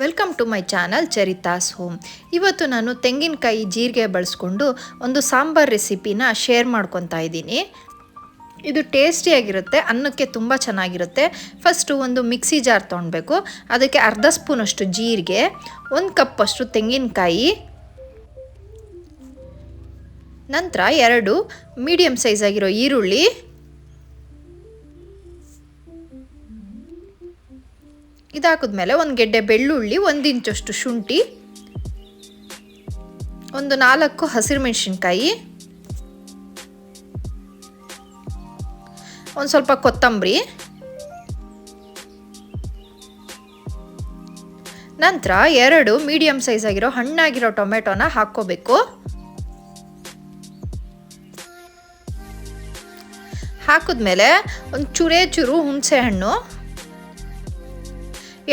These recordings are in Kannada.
Welcome to my channel Charitha's home ಇವತ್ತು ನಾನು ತೆಂಗಿನಕಾಯಿ ಜೀರಿಗೆ ಬಳಸ್ಕೊಂಡು ಒಂದು ಸಾಂಬಾರ್ ರೆಸಿಪಿನ ಶೇರ್ ಮಾಡ್ಕೊತಾ ಇದ್ದೀನಿ. ಇದು ಟೇಸ್ಟಿಯಾಗಿರುತ್ತೆ ಅನ್ನಕ್ಕೆ ತುಂಬ ಚೆನ್ನಾಗಿರುತ್ತೆ. ಫಸ್ಟು ಒಂದು ಮಿಕ್ಸಿ ಜಾರ್ ತೊಗೊಳ್ಬೇಕು ಅದಕ್ಕೆ ಅರ್ಧ ಸ್ಪೂನಷ್ಟು ಜೀರಿಗೆ, ಒಂದು ಕಪ್ಪಷ್ಟು ತೆಂಗಿನಕಾಯಿ, ನಂತರ ಎರಡು ಮೀಡಿಯಮ್ ಸೈಜ್ ಆಗಿರೋ ಈರುಳ್ಳಿ ಇದಾಕಿದ್ಮೇಲೆ ಒಂದು ಗೆಡ್ಡೆ ಬೆಳ್ಳುಳ್ಳಿ, ಒಂದು ಇಂಚಷ್ಟು ಶುಂಠಿ, ಒಂದು ನಾಲ್ಕು ಹಸಿರು ಮೆಣಸಿನ್ಕಾಯಿ, ಒಂದು ಸ್ವಲ್ಪ ಕೊತ್ತಂಬರಿ, ನಂತರ ಎರಡು ಮೀಡಿಯಮ್ ಸೈಜ್ ಆಗಿರೋ ಹಣ್ಣಾಗಿರೋ ಟೊಮೆಟೊನ ಹಾಕ್ಕೋಬೇಕು. ಹಾಕಿದ್ಮೇಲೆ ಒಂದು ಚೂರೇ ಚೂರು ಹುಣಸೆ ಹಣ್ಣು.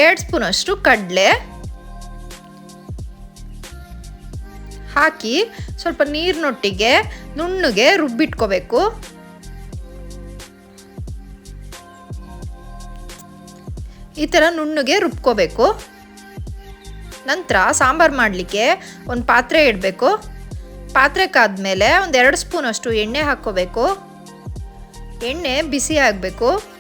ಎರಡು ಸ್ಪೂನಷ್ಟು ಕಡಲೆ ಹಾಕಿ ಸ್ವಲ್ಪ ನೀರಿನೊಟ್ಟಿಗೆ ನುಣ್ಣಗೆ ರುಬ್ಬಿಟ್ಕೋಬೇಕು. ಈ ಥರ ನುಣ್ಣಗೆ ರುಬ್ಕೋಬೇಕು. ನಂತರ ಸಾಂಬಾರು ಮಾಡಲಿಕ್ಕೆ ಒಂದು ಪಾತ್ರೆ ಇಡಬೇಕು. ಪಾತ್ರೆ ಕಾದ್ಮೇಲೆ ಒಂದು ಎರಡು ಸ್ಪೂನಷ್ಟು ಎಣ್ಣೆ ಹಾಕ್ಕೋಬೇಕು. ಎಣ್ಣೆ ಬಿಸಿ ಆಗಬೇಕು.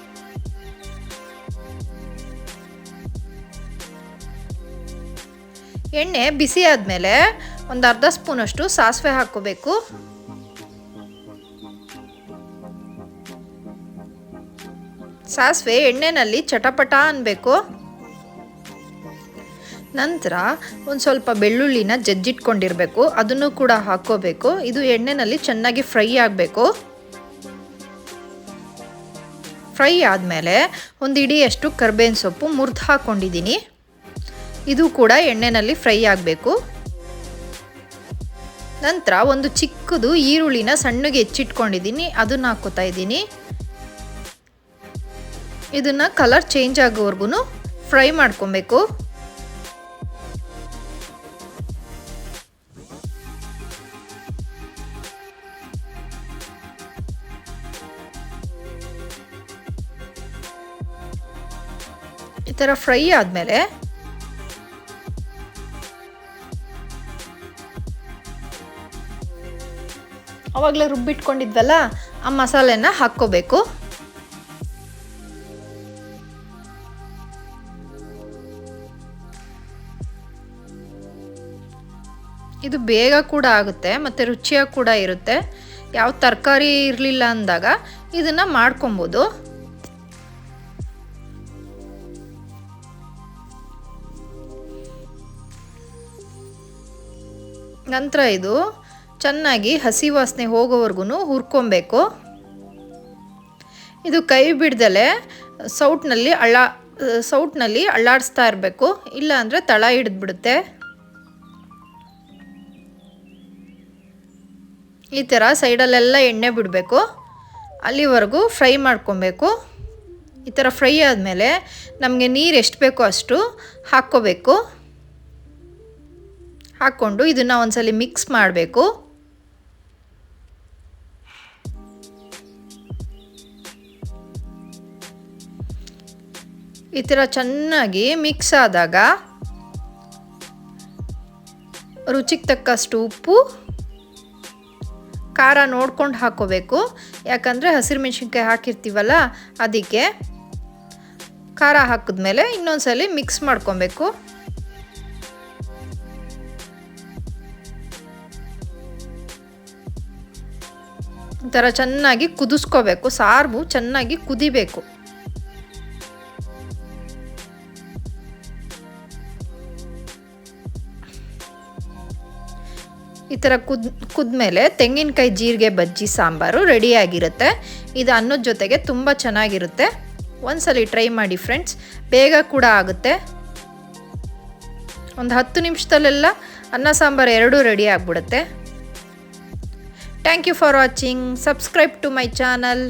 ಎಣ್ಣೆ ಬಿಸಿ ಆದಮೇಲೆ ಒಂದು ಅರ್ಧ ಸ್ಪೂನಷ್ಟು ಸಾಸಿವೆ ಹಾಕ್ಕೋಬೇಕು. ಸಾಸಿವೆ ಎಣ್ಣೆನಲ್ಲಿ ಚಟಪಟ ಅನ್ನಬೇಕು ನಂತರ ಒಂದು ಸ್ವಲ್ಪ ಬೆಳ್ಳುಳ್ಳಿನ ಜಜ್ಜಿಟ್ಕೊಂಡಿರಬೇಕು. ಅದನ್ನು ಕೂಡ ಹಾಕ್ಕೋಬೇಕು. ಇದು ಎಣ್ಣೆನಲ್ಲಿ ಚೆನ್ನಾಗಿ ಫ್ರೈ ಆಗಬೇಕು. ಫ್ರೈ ಆದಮೇಲೆ ಒಂದು ಇಡಿಯಷ್ಟು ಕರ್ಬೇವಿನ ಸೊಪ್ಪು ಮುರಿದು ಹಾಕ್ಕೊಂಡಿದ್ದೀನಿ ಇದು ಕೂಡ ಎಣ್ಣೆನಲ್ಲಿ ಫ್ರೈ ಆಗಬೇಕು. ನಂತರ ಒಂದು ಚಿಕ್ಕದು ಈರುಳ್ಳಿನ ಸಣ್ಣಗೆ ಹೆಚ್ಚಿಟ್ಕೊಂಡಿದ್ದೀನಿ, ಅದನ್ನು ಹಾಕೋತಾ ಇದ್ದೀನಿ. ಇದನ್ನು ಕಲರ್ ಚೇಂಜ್ ಆಗೋವರೆಗೂ ಫ್ರೈ ಮಾಡ್ಕೊಬೇಕು. ಈ ಥರ ಫ್ರೈ ಆದಮೇಲೆ ಅವಾಗಲೇ ರುಬ್ಬಿಟ್ಕೊಂಡಿದ್ವಲ್ಲ, ಆ ಮಸಾಲೆನ ಹಾಕ್ಕೋಬೇಕು. ಇದು ಬೇಗ ಕೂಡ ಆಗುತ್ತೆ, ಮತ್ತು ರುಚಿಯಾಗಿ ಕೂಡ ಇರುತ್ತೆ. ಯಾವ ತರಕಾರಿ ಇರಲಿಲ್ಲ ಅಂದಾಗ ಇದನ್ನು ಮಾಡ್ಕೊಬೋದು. ನಂತರ ಇದು ಚೆನ್ನಾಗಿ ಹಸಿ ವಾಸನೆ ಹೋಗೋವರೆಗೂ ಹುರ್ಕೊಬೇಕು. ಇದು ಕೈ ಬಿಡ್ದಲೆ ಸೌಟ್ನಲ್ಲಿ ಅಳ್ಳ ಸೌಟ್ನಲ್ಲಿ ಅಳ್ಳಾಡಿಸ್ತಾ ಇರಬೇಕು. ಇಲ್ಲ ಅಂದರೆ ತಳ ಹಿಡಿದ್ಬಿಡುತ್ತೆ. ಈ ಥರ ಸೈಡಲ್ಲೆಲ್ಲ ಎಣ್ಣೆ ಬಿಡಬೇಕು. ಅಲ್ಲಿವರೆಗೂ ಫ್ರೈ ಮಾಡ್ಕೊಬೇಕು. ಈ ಥರ ಫ್ರೈ ಆದಮೇಲೆ ನಮಗೆ ನೀರು ಎಷ್ಟು ಬೇಕೋ ಅಷ್ಟು ಹಾಕ್ಕೋಬೇಕು. ಹಾಕ್ಕೊಂಡು ಇದನ್ನು ಒಂದ್ಸಲಿ ಮಿಕ್ಸ್ ಮಾಡಬೇಕು. ಈ ಥರ ಚೆನ್ನಾಗಿ ಮಿಕ್ಸ್ ಆದಾಗ ರುಚಿಗೆ ತಕ್ಕಷ್ಟು ಉಪ್ಪು, ಖಾರ ನೋಡ್ಕೊಂಡು ಹಾಕೋಬೇಕು. ಯಾಕಂದರೆ ಹಸಿರು ಮೆಣಸಿನ್ಕಾಯಿ ಹಾಕಿರ್ತೀವಲ್ಲ, ಅದಕ್ಕೆ ಖಾರ ಹಾಕಿದ್ಮೇಲೆ ಇನ್ನೊಂದ್ಸಲಿ ಮಿಕ್ಸ್ ಮಾಡ್ಕೊಬೇಕು. ಈ ಥರ ಚೆನ್ನಾಗಿ ಕುದಿಸ್ಕೋಬೇಕು ಸಾರು ಚೆನ್ನಾಗಿ ಕುದಿಬೇಕು. ಈ ಥರ ಕುದ್, ಕುದ್ಮೇಲೆ ತೆಂಗಿನಕಾಯಿ ಜೀರಿಗೆ, ಬಜ್ಜಿ, ಸಾಂಬಾರು ರೆಡಿಯಾಗಿರುತ್ತೆ. ಇದು ಅನ್ನದ ಜೊತೆಗೆ ತುಂಬ ಚೆನ್ನಾಗಿರುತ್ತೆ. ಒಂದ್ಸಲಿ ಟ್ರೈ ಮಾಡಿ ಫ್ರೆಂಡ್ಸ್. ಬೇಗ ಕೂಡ ಆಗುತ್ತೆ. ಒಂದು ಹತ್ತು ನಿಮಿಷದಲ್ಲೆಲ್ಲ ಅನ್ನ, ಸಾಂಬಾರು ಎರಡೂ ರೆಡಿ ಆಗಿಬಿಡುತ್ತೆ. Thank you for watching subscribe to my channel